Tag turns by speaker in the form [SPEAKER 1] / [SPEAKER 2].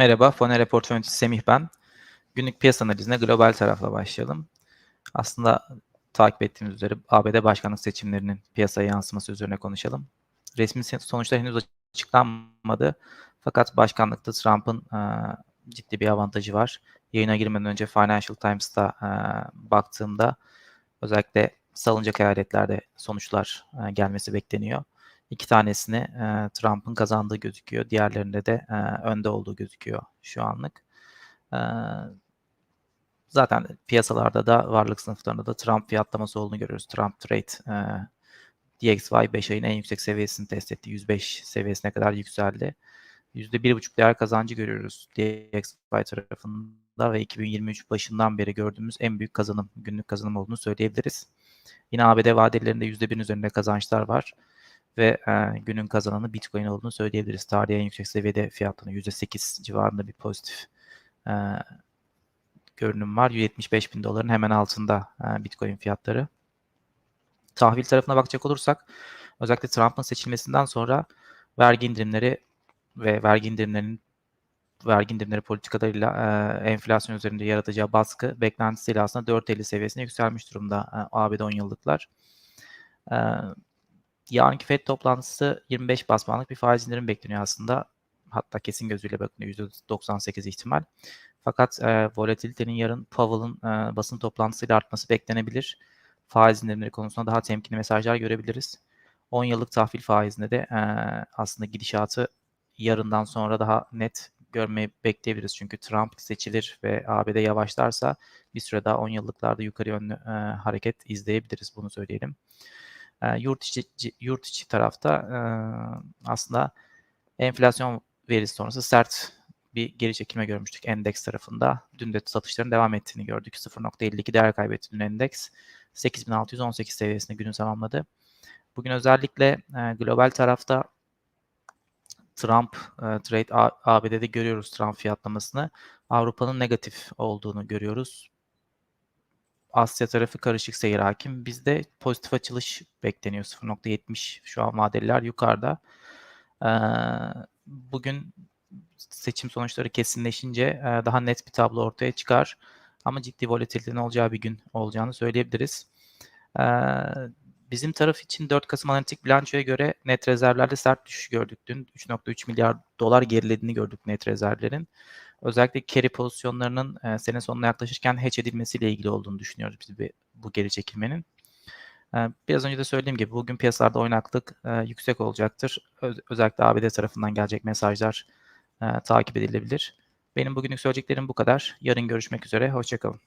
[SPEAKER 1] Merhaba, Foner Report yöneticisi Semih ben. Günlük piyasa analizine global tarafla başlayalım. Aslında takip ettiğimiz üzere ABD başkanlık seçimlerinin piyasaya yansıması üzerine konuşalım. Resmi sonuçlar henüz açıklanmadı. Fakat başkanlıkta Trump'ın e, ciddi bir avantajı var. Yayına girmeden önce Financial Times'ta e, baktığımda özellikle salınacak eyaletlerde sonuçlar e, gelmesi bekleniyor. İki tanesini e, Trump'ın kazandığı gözüküyor. Diğerlerinde de e, önde olduğu gözüküyor şu anlık. E, zaten piyasalarda da varlık sınıflarında da Trump fiyatlaması olduğunu görüyoruz. Trump Trade e, DXY 5 ayın en yüksek seviyesini test etti. 105 seviyesine kadar yükseldi. %1,5 değer kazancı görüyoruz DXY tarafında ve 2023 başından beri gördüğümüz en büyük kazanım, günlük kazanım olduğunu söyleyebiliriz. Yine ABD vadelerinde %1'in üzerinde kazançlar var ve e, günün kazananı Bitcoin olduğunu söyleyebiliriz. Tarihi en yüksek seviyede fiyatlanıyor. %8 civarında bir pozitif e, görünüm var. 175 bin doların hemen altında e, Bitcoin fiyatları. Tahvil tarafına bakacak olursak özellikle Trump'ın seçilmesinden sonra vergi indirimleri ve vergi indirimlerinin vergi indirimleri politikalarıyla e, enflasyon üzerinde yaratacağı baskı beklentisiyle aslında 4.50 seviyesine yükselmiş durumda e, ABD 10 yıllıklar. E, yarınki FED toplantısı 25 bas bir faiz indirim bekleniyor aslında. Hatta kesin gözüyle bakılıyor %98 ihtimal. Fakat e, volatilitenin yarın Powell'ın e, basın toplantısıyla artması beklenebilir. Faiz indirimleri konusunda daha temkinli mesajlar görebiliriz. 10 yıllık tahvil faizinde de e, aslında gidişatı yarından sonra daha net görmeyi bekleyebiliriz. Çünkü Trump seçilir ve ABD yavaşlarsa bir süre daha 10 yıllıklarda yukarı yönlü e, hareket izleyebiliriz. Bunu söyleyelim. E, yurt içi yurt içi tarafta e, aslında enflasyon verisi sonrası sert bir geri çekilme görmüştük endeks tarafında. Dün de satışların devam ettiğini gördük. 0.52 değer kaybetti dün endeks. 8618 seviyesinde günü tamamladı. Bugün özellikle e, global tarafta Trump e, trade ABD'de görüyoruz Trump fiyatlamasını. Avrupa'nın negatif olduğunu görüyoruz. Asya tarafı karışık seyir hakim. Bizde pozitif açılış bekleniyor. 0.70 şu an vadeliler yukarıda. Ee, bugün seçim sonuçları kesinleşince e, daha net bir tablo ortaya çıkar. Ama ciddi volatilitenin olacağı bir gün olacağını söyleyebiliriz. Ee, bizim taraf için 4 Kasım analitik bilançoya göre net rezervlerde sert düşüş gördük dün. 3.3 milyar dolar gerilediğini gördük net rezervlerin özellikle carry pozisyonlarının e, sene sonuna yaklaşırken hatch edilmesiyle ilgili olduğunu düşünüyoruz biz bu geri çekilmenin. E, biraz önce de söylediğim gibi bugün piyasalarda oynaklık e, yüksek olacaktır. Öz, özellikle ABD tarafından gelecek mesajlar e, takip edilebilir. Benim bugünlük söyleyeceklerim bu kadar. Yarın görüşmek üzere. Hoşçakalın.